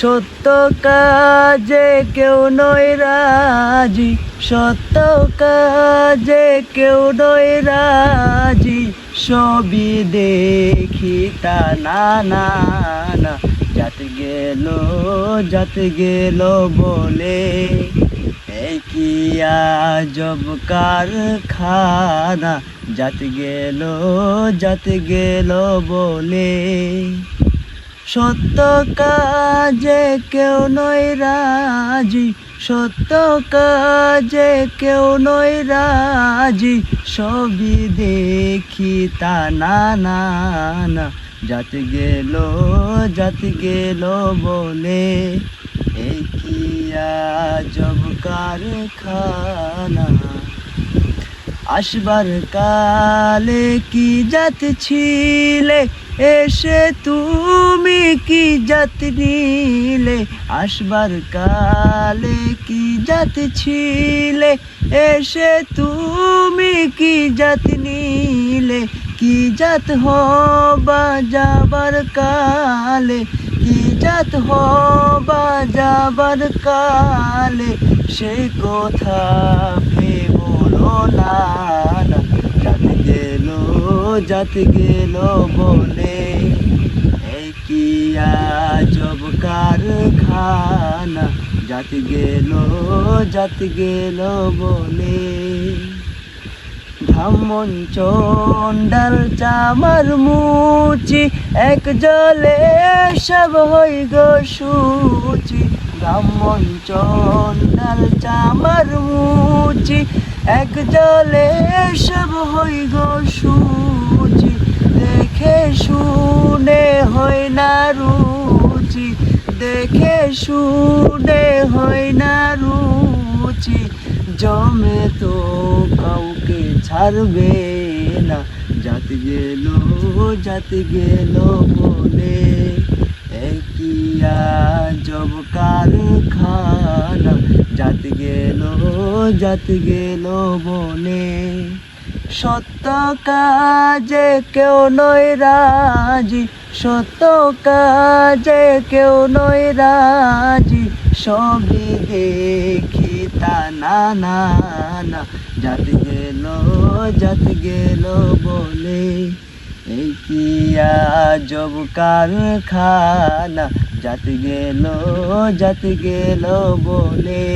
সত্য কাজে কেউ নয় রাজি, সত্য কাজে কেউ নয় রাজি, সবই দেখি তা না না যাতে গেল যাতে গেল বলে কি আজব কারখানা? যাতে গেল যাতে গেল বলে। সত্য কাজে কেউ নয় রাজি, সত্য কাজে কেউ নয় রাজি, সবই দেখি তা না না না। গেল যাতে গেল বলে, এই কি আজব কারখানা? আসবার কালে কি জাত ছিলে? এসে তুমি কি জাত নিলে? আসবার কালে কি জাত ছিলে? এসে তুমি কি জাত নিলে? কি জাত হবা যাবার কালে? কি জাত হবা যাবার কালে? সে কথা ভেবলো না। যাতে গেল বলে, এই কি আজব কারখানা? যাতে গেল যাতে গেল বলে। ব্রাহ্মণ চন্ডাল চামার মুচি, এক জলে সব হই গো সুচি। ব্রাহ্মণ চন্ডাল চামার মুচি এক জলে সব হই গো সুচি, দেখে শুনে হয় না রুচি, দেখে শুনে হয় না রুচি, জমে তো কাউকে ছাড়বে না যাতে গেল যাতে গেল বলে। একই আজব কারখানা যাতে গেল যাতে গেল বলে সত্য কাজে কেউ নয় রাজি, সত্য কাজে কেউ নয় রাজি। সবই দেখি তা না না যাতে গেল যাতে গেল বলে এই কি আজব কারখানা? যাতে গেল যাতে গেল বলে